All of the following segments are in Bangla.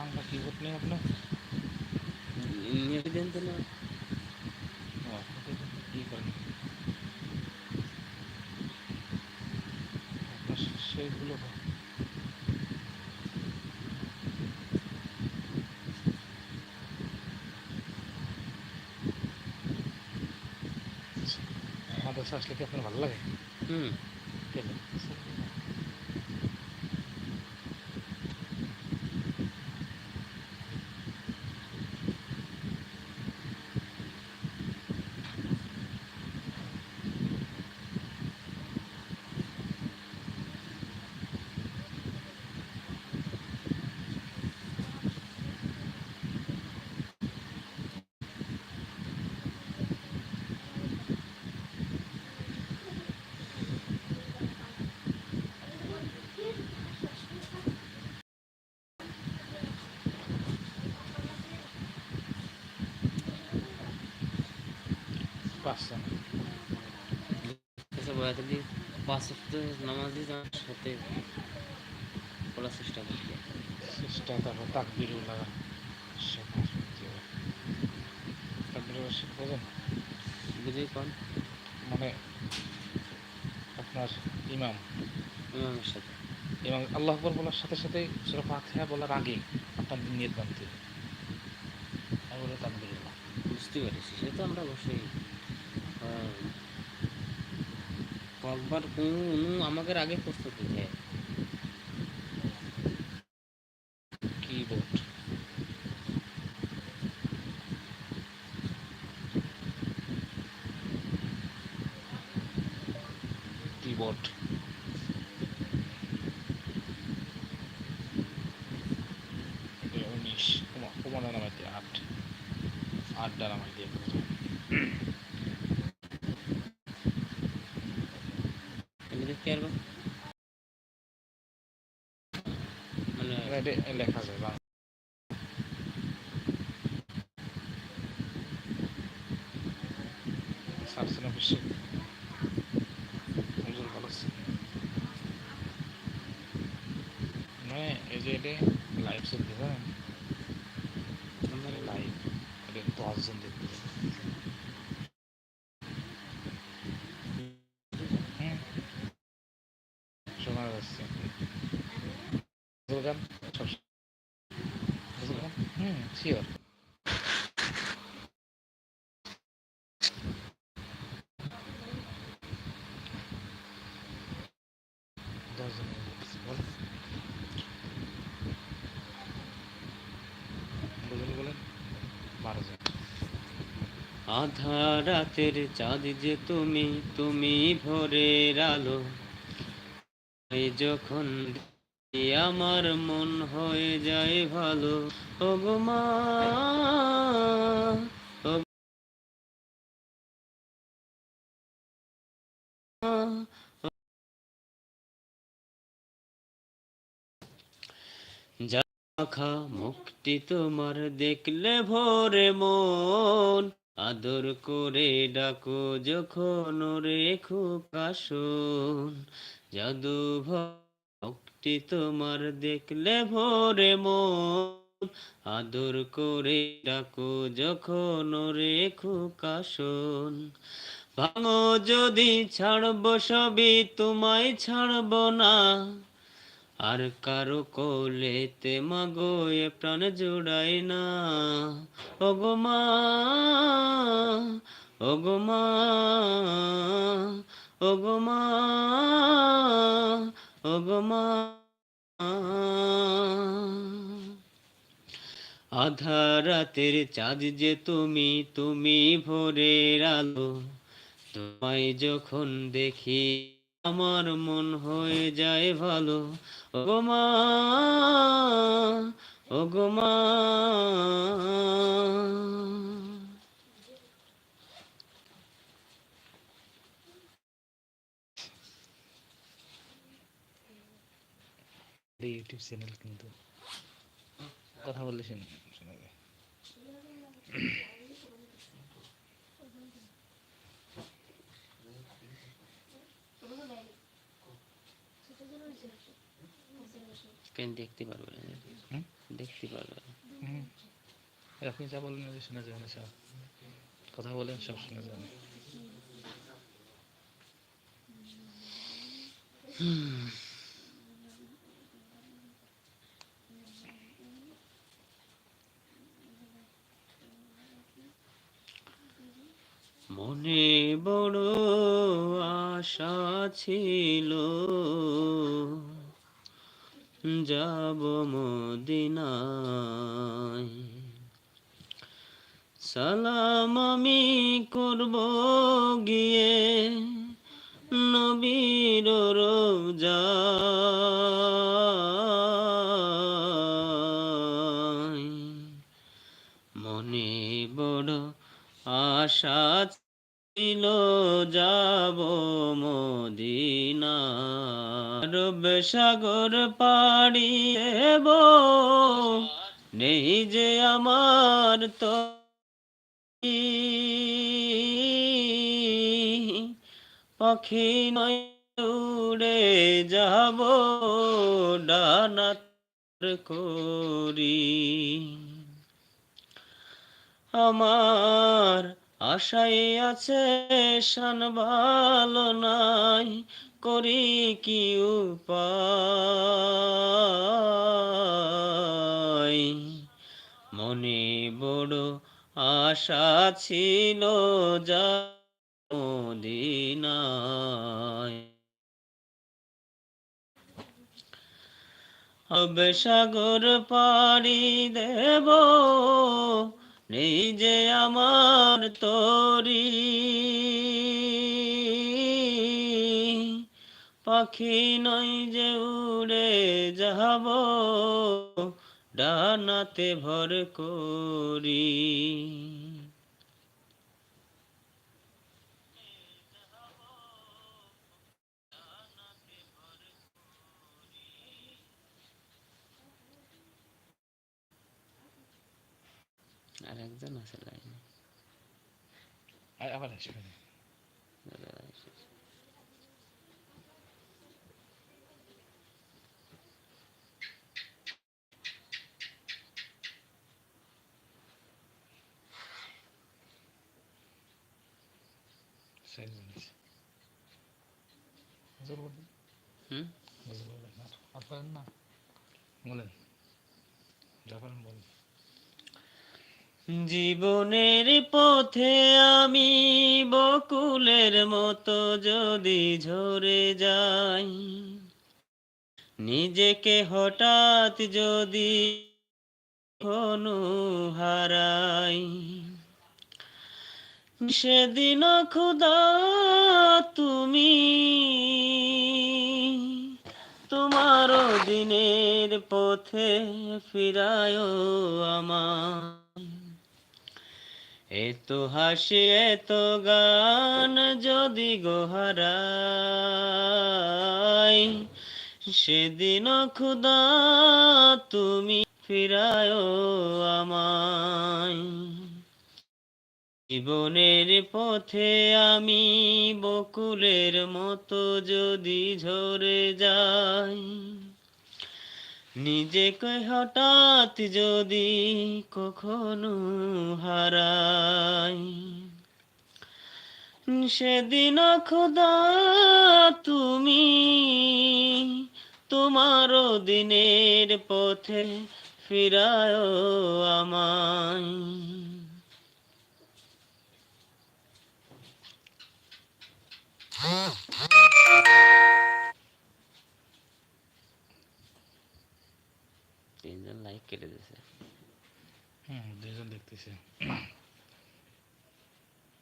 বাংলা কিবোর্ড নেই আপনার নেট দেন তো না ও, কি করেন সেইগুলো মাদ্রাসা আসলে কি আপনার ভালো লাগে হুম কেন এসব বয়াতে দিয়ে পাঁচ সপ্তাহ নামাজই আমার সাথে পড়ার চেষ্টা করতে চেষ্টা তারপর তাকবির লাগা তাকবির বোঝেন? বুঝেই কন? মানে আপনার ইমাম। ইমামের সাথে। এবং আল্লাহ আকবর বলার সাথে সাথে সুরা ফাতিহা বলার আগে আপনার নিয়ত বানতে হবে। তাকবিরুল্লাহ বুঝতে পেরেছি সে তো আমরা অবশ্যই কয়েকবার কোনো অনু আমাদের আগে প্রস্তুতি দেয় কিবোর্ড কিবোর্ড উনিশ কুমার নামাই দিয়ে আট আট ডানা নামাই দিয়ে আমি দেখতে পারব মানে এটা লেখা যায় বাংলা সার্সেন অফিসে হুজুর ভালো আছে মানে এই যে এটা লাইভ চলতে হ্যাঁ আমার লাইভ এটা দশজন দেখতে হুম শোনা যাচ্ছে হুজুর গান সব হুজুর গান হুম শিওর দশজন দেখতেছি বল বলেন বলেন বারো জন আধা রাতের চাঁদ যে তুমি তুমি ভোরের আলো। যখন আমার মন হয়ে যায় ভালো। মুক্তি তোমার দেখলে ভোরে মন। আদর করে ডাকো যখন রে খুকাশন জাদু ভক্তি তোমার দেখলে ভোরে মন। আদর করে ডাকো যখন রে খুকাশন ভাঙো যদি ছাড়ব সবই তোমায় ছাড়ব না। আর কারও কোলেতে মাগো এ প্রাণ জুড়াই না। ওগো মা ওগো মা ওগো মা ওগো মা। রাতের চাঁদ যে তুমি তুমি ভোরের আলো। তোমায় যখন দেখি আমার মন হয়ে যায় ভালো। ওগোমা ওগোমা ইউটিউব চ্যানেল কিন্তু। কথা বলেছেন দেখতে পারবে না। দেখতে পারবে না। আপনি যা বলেন শোনা যাবে না সব কথা বলেন সব শোনা যাবে মনে বড় আশা ছিল যাব মদিনায়। সালাম আমি করব গিয়ে নবীর রোজায় মনে বড় আশা ছিল, যাব মদিনা। রব সাগর পাড়ি দেব। নেই যে আমার তো পাখি নয় উড়ে যাব ডানাত করি। আমার আশায় আছে শান ভালো নাই, করি কি উপায়? মনে বড় আশা ছিল যা হবে সাগর পাড়ি দেব নেই যে আমার তরি। পাখি নই যে উড়ে যাব ডানাতে ভর করি আর একজন আছে লাইনে আ- আবার আসবেন সেই জিনিস হুজুর বলেন হুম হুজুর বলেন আর আর পারেন না বলেন যা পারেন বলেন জীবনের পথে আমি বকুলের মতো যদি ঝরে যাই, নিজেকে হঠাৎ যদি কোনো হারাই, সেদিন খুদা তুমি তোমার দিনের পথে ফিরায় আমার। এত হাসি, এত গান যদি গোহারাই সেদিন খুদা তুমি ফিরায় আমায়। জীবনের পথে আমি বকুলের মতো যদি ঝরে যাই নিজেকে হঠাৎ যদি কখনো হারাই সেদিন খোদা তুমি তোমার দিনের পথে ফিরায় আমায়। লাইক কেটে দিয়েছে হুম দুজন দেখতেছে।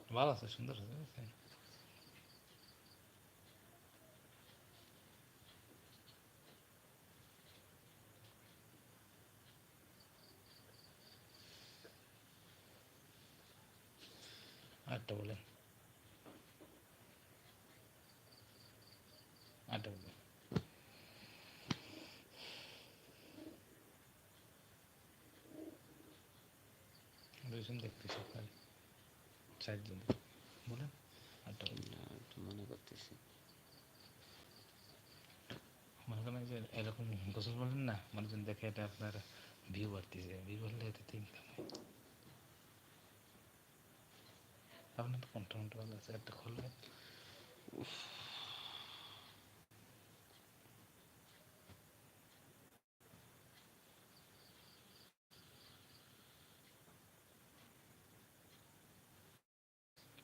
ভালো আছে সুন্দর আছে বুঝছেন? আরেকটা বলেন আরেকটা বলেন রয়েছেন দেখতেছি আপনার চারজন। বলেন না, একটু মনে করতেছি। মনে করেন যে এরকম গোসল বলেন না মানুষজন দেখে এটা আপনার ভিউ বাড়তেছে। ভিউ বাড়লে এতে ইনকাম হয়। আপনার তো কন্ট্রো কন্ট্রো ভালো আছে একটা খুলবেন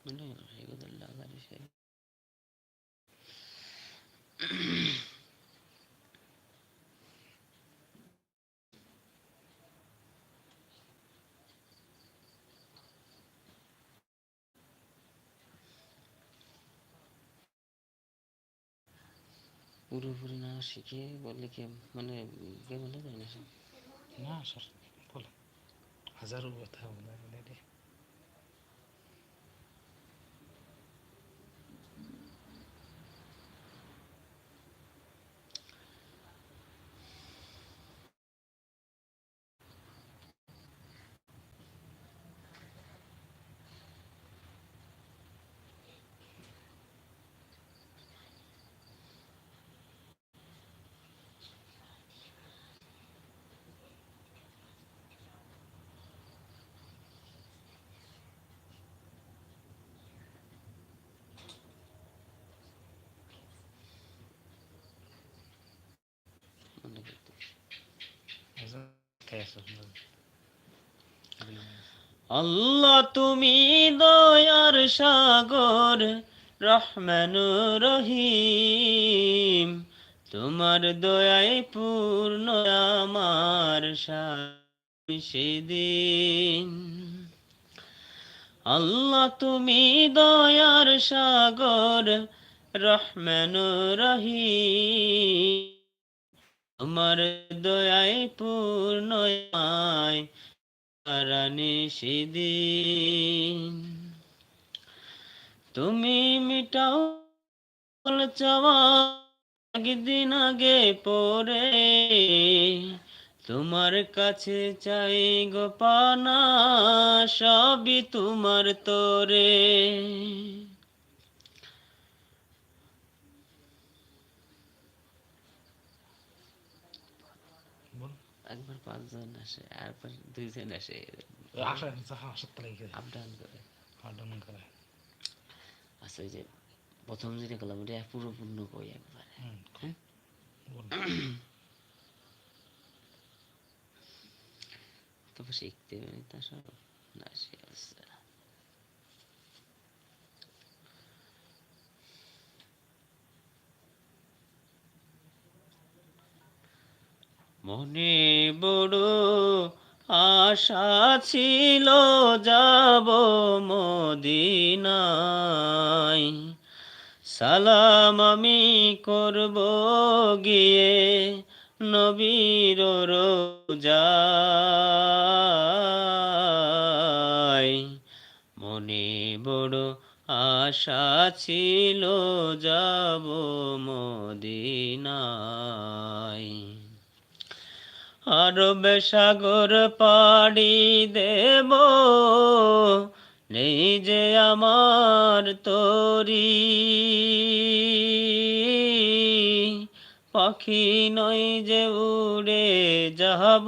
মানে এগুলো বিষয় পুরোপুরি না শিখে বললে কি মানে কে বলে যায় না? না স্যার বলেন হাজারো কথা বলে বলে রে মনে করতেছি হাজার খাই আছে আপনার আল্লাহ তুমি দয়ার সাগর রহমান রহিম। তোমার দয়ায় পূর্ণ আমার সেদিন। আল্লাহ তুমি দয়ার সাগর রহমান রহিম। তোমার দয়ায় পূর্ণ সেদিন তুমি মিটাও চাওয়া একদিন আগে পরে তোমার কাছে চাই গোপানা, সবই তোমার তোরে বলুন একবার পাঁচজন আসে আর দুইজন আসে। আপ ডাউন করে। করে। আচ্ছা যে প্রথম যেটা করলাম ওটা পুরোপূর্ণ কই একবার? হ্যাঁ? তবে শিখতে পারি তা সব। না সে মনে বড় আশা ছিল যাব মদিনায়। সালাম আমি করব গিয়ে নবীর রোজায়। মনে বড় আশা ছিল যাব মদিনায়। আরব সাগর পাড়ি দেব, নেই যে আমার তরি। পাখি নই যে উড়ে যাব,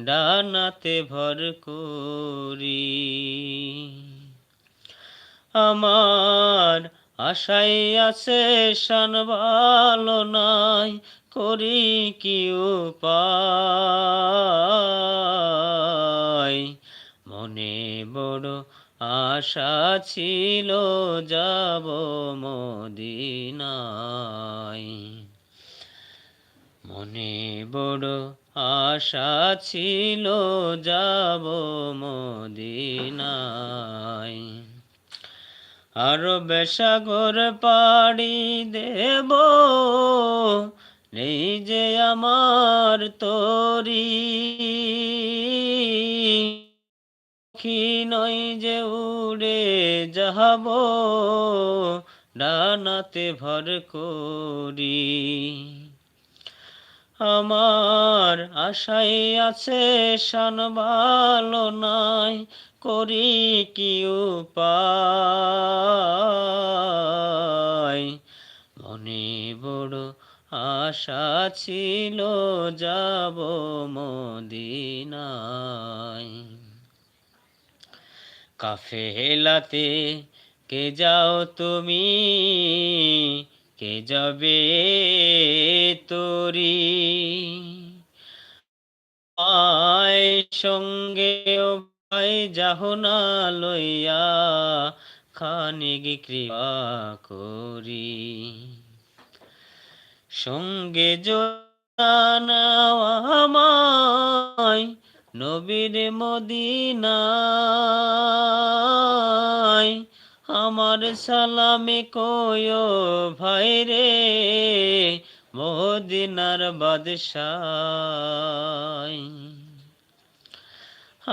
ডানাতে ভর করি। আমার আশাই আছে শান ভালো নাই করি কি উপায়? মনে বড় আশা ছিল যাব মদিনায়। মনে বড় আশা ছিল যাব মদিনায়। আরব সাগর পাড়ি দেব নেই যে আমার তরি পাখি নই যে উড়ে যাব ডানাতে ভর করি। আমার আশাই আছে শান ভালো নাই, করি কি উপায়? মনে বড় আশা ছিল যাব মদিনায়। কাফেলাতে কে যাও তুমি? কে যাবে তোরি? আয় সঙ্গে ভাই যাহো না লইয়া খানিক কৃপা করি। সঙ্গে আমায় নবীর মদিনায় আমার সালামে কয় ভাই রে, মদিনার বাদশাহ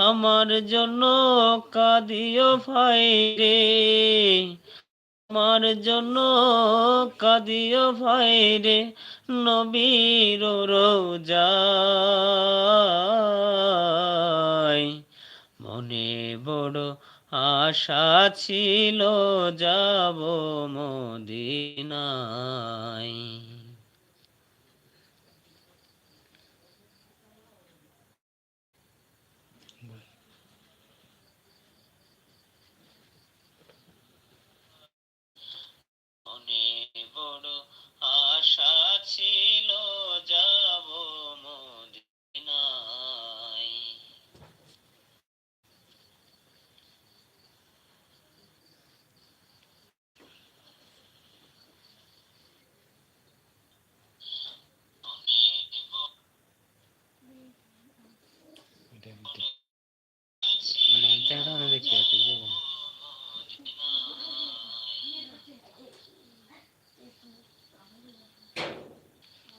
আমার জন্য কাঁদিও ভাই রে আমার জন্য কাদিও ভাই রে নবীর রোজায় মনে বড় আশা ছিল যাব মদিনায় মনে বড় আশা ছিল যাব মদিনায় এটা দিতে- মানে দেখা দেখতে পাচ্ছি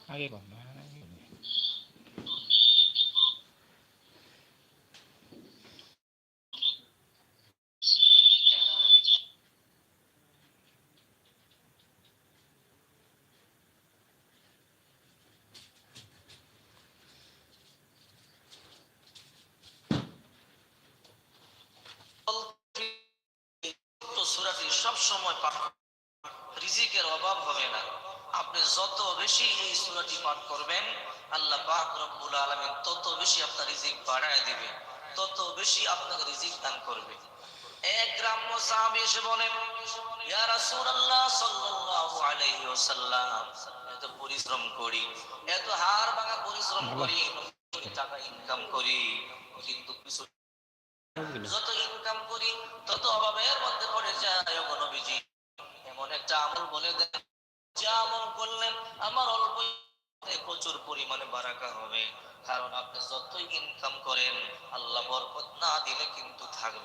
আগে কর না আগে কর না। তো সূরাটি সব সময় পাঠ রিজিকের অভাব হবে না আপনি যত বেশি এই সূরাটি পাঠ করবেন আল্লাহ পাক আলামিন তত বেশি আপনার রিজিক বাড়ায় দিবে, তত বেশি আপনাকে রিজিক দান করবে। এক গ্রাম্য সাহাবী এসে বলেন, ইয়া রাসূলুল্লাহ সাল্লাল্লাহু আলাইহি ওয়াসাল্লাম, এত পরিশ্রম করি, এত হাড় ভাঙা পরিশ্রম করি টাকা ইনকাম করি, কিন্তু কিছু যত ইনকাম করি, তত অভাবের মধ্যে পড়ে যায়। ওগো নবীজি, এমন একটা আমল বলে দেন, যে আমল করলেন, আমার অল্প প্রচুর পরিমাণে বারাকা হবে। কারণ আপনি যতই ইনকাম করেন, আল্লাহ বরকত না দিলে কিন্তু থাকবে